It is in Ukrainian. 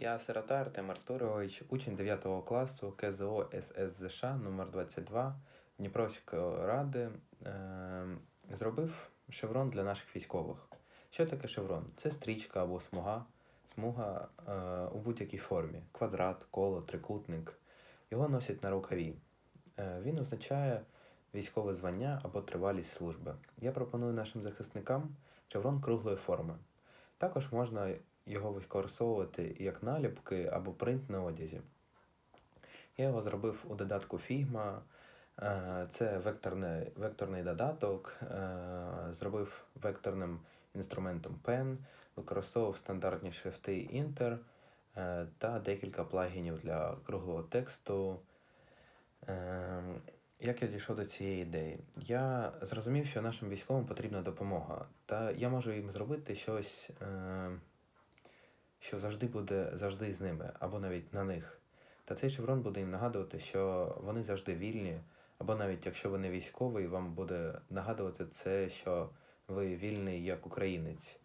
Я сирота Артем Артурович, учень 9 класу КЗО ССЗШ номер 22 Дніпровської ради. Е, зробив шеврон для наших військових. Що таке шеврон? Це стрічка або смуга, смуга е, у будь-якій формі: квадрат, коло, трикутник. Його носять на рукаві. Е, він означає військове звання або тривалість служби. Я пропоную нашим захисникам шеврон круглої форми. Також можна його використовувати як наліпки або принт на одязі. Я його зробив у додатку Figma. Е, Це векторний, векторний додаток. Е, Зробив векторним інструментом Pen, використовував стандартні шрифти Inter е, та декілька плагінів для круглого тексту. Як я дійшов до цієї ідеї? Я зрозумів, що нашим військовим потрібна допомога, та я можу їм зробити щось, що завжди буде завжди з ними, або навіть на них. Та цей шеврон буде їм нагадувати, що вони завжди вільні, або навіть якщо ви не військовий, вам буде нагадувати це, що ви вільний як українець.